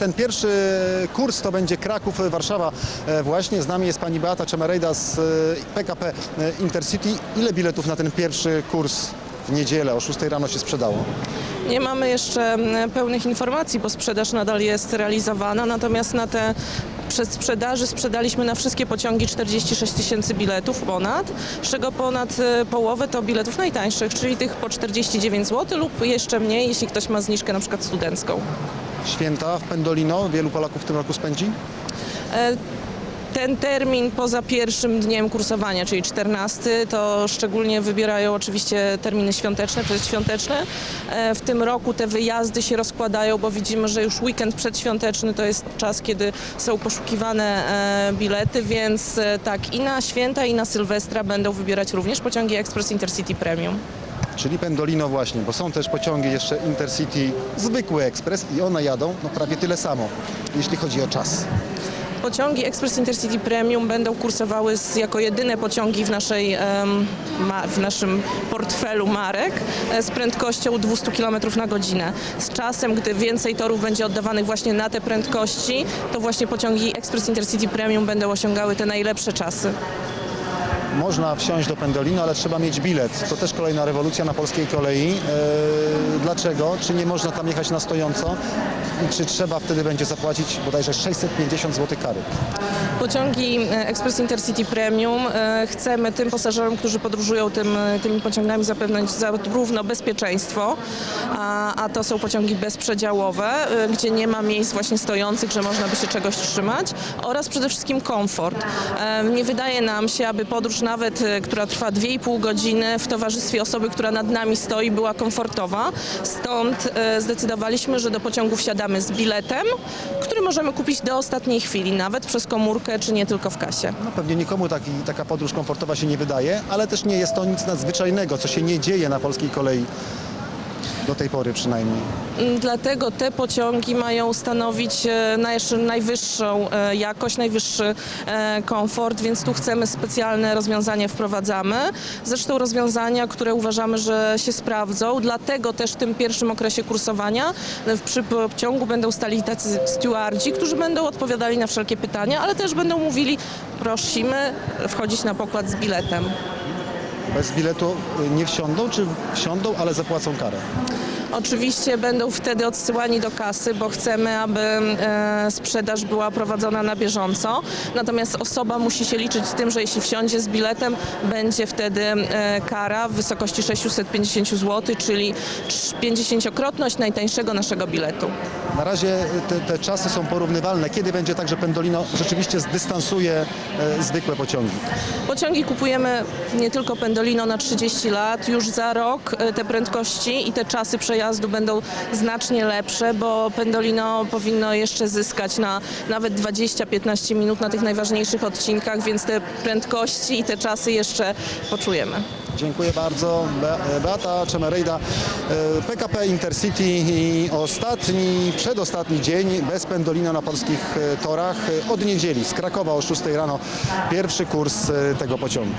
Ten pierwszy kurs to będzie Kraków-Warszawa. E, Właśnie z nami jest pani Beata Czemerejda z e, PKP e, Intercity. Ile biletów na ten pierwszy kurs w niedzielę o 6 rano się sprzedało? Nie mamy jeszcze mm, pełnych informacji, bo sprzedaż nadal jest realizowana, natomiast na te przez sprzedaży sprzedaliśmy na wszystkie pociągi 46 tysięcy biletów ponad, z czego ponad e, połowę to biletów najtańszych, czyli tych po 49 zł lub jeszcze mniej, jeśli ktoś ma zniżkę na przykład studencką. Święta w Pendolino. Wielu Polaków w tym roku spędzi? E, Ten termin poza pierwszym dniem kursowania, czyli 14, to szczególnie wybierają oczywiście terminy świąteczne, przedświąteczne. E, W tym roku te wyjazdy się rozkładają, bo widzimy, że już weekend przedświąteczny to jest czas, kiedy są poszukiwane e, bilety, więc e, tak i na święta i na Sylwestra będą wybierać również pociągi Express Intercity Premium. Czyli Pendolino właśnie, bo są też pociągi jeszcze Intercity, zwykły ekspres i one jadą no, prawie tyle samo, jeśli chodzi o czas. Pociągi Express Intercity Premium będą kursowały z, jako jedyne pociągi w, naszej, w naszym portfelu marek e, z prędkością 200 km na godzinę. Z czasem, gdy więcej torów będzie oddawanych właśnie na te prędkości, to właśnie pociągi Express Intercity Premium będą osiągały te najlepsze czasy. Można wsiąść do Pendolino, ale trzeba mieć bilet. To też kolejna rewolucja na polskiej kolei. Eee, dlaczego? Czy nie można tam jechać na stojąco? I czy trzeba wtedy będzie zapłacić bodajże 650 zł kary? Pociągi e, Express Intercity Premium e, chcemy tym pasażerom, którzy podróżują tym, e, tymi pociągami zapewnić zarówno bezpieczeństwo, a, to są pociągi bezprzedziałowe, e, gdzie nie ma miejsc właśnie stojących, że można by się czegoś trzymać oraz przede wszystkim komfort. Nie wydaje nam się, aby podróż nawet, e, która trwa 2,5 godziny w towarzystwie osoby, która nad nami stoi, była komfortowa. Stąd e, zdecydowaliśmy, że do pociągu wsiadamy z biletem, który możemy kupić do ostatniej chwili, nawet przez komórkę, czy nie tylko w kasie. No, pewnie nikomu taki, taka podróż komfortowa się nie wydaje, ale też nie jest to nic nadzwyczajnego, co się nie dzieje na polskiej kolei. Do tej pory przynajmniej. Mm, Dlatego te pociągi mają stanowić e, naj- najwyższą e, jakość, najwyższy e, komfort, więc tu chcemy specjalne rozwiązania wprowadzamy. Zresztą rozwiązania, które uważamy, że się sprawdzą. Dlatego też w tym pierwszym okresie kursowania przy pociągu będą stali tacy stewardzi, którzy będą odpowiadali na wszelkie pytania, ale też będą mówili prosimy wchodzić na pokład z biletem. Bez biletu y, nie wsiądą, czy wsiądą, ale zapłacą karę? Oczywiście będą wtedy odsyłani do kasy, bo chcemy, aby e, sprzedaż była prowadzona na bieżąco. Natomiast osoba musi się liczyć z tym, że jeśli wsiądzie z biletem, będzie wtedy e, kara w wysokości 650 zł, czyli 50-krotność najtańszego naszego biletu. Na razie te, te czasy są porównywalne. Kiedy będzie tak, że Pendolino rzeczywiście zdystansuje e, zwykłe pociągi? Pociągi kupujemy nie tylko Pendolino na 30 lat, już za rok te prędkości i te czasy przejazdu będą znacznie lepsze, bo Pendolino powinno jeszcze zyskać na nawet 20-15 minut na tych najważniejszych odcinkach, więc te prędkości i te czasy jeszcze poczujemy. Dziękuję bardzo. Be- Beata Czemerejda, e, PKP Intercity i ostatni, przedostatni dzień bez Pendolina na polskich e, torach. E, Od niedzieli z Krakowa o 6 rano pierwszy kurs e, tego pociągu.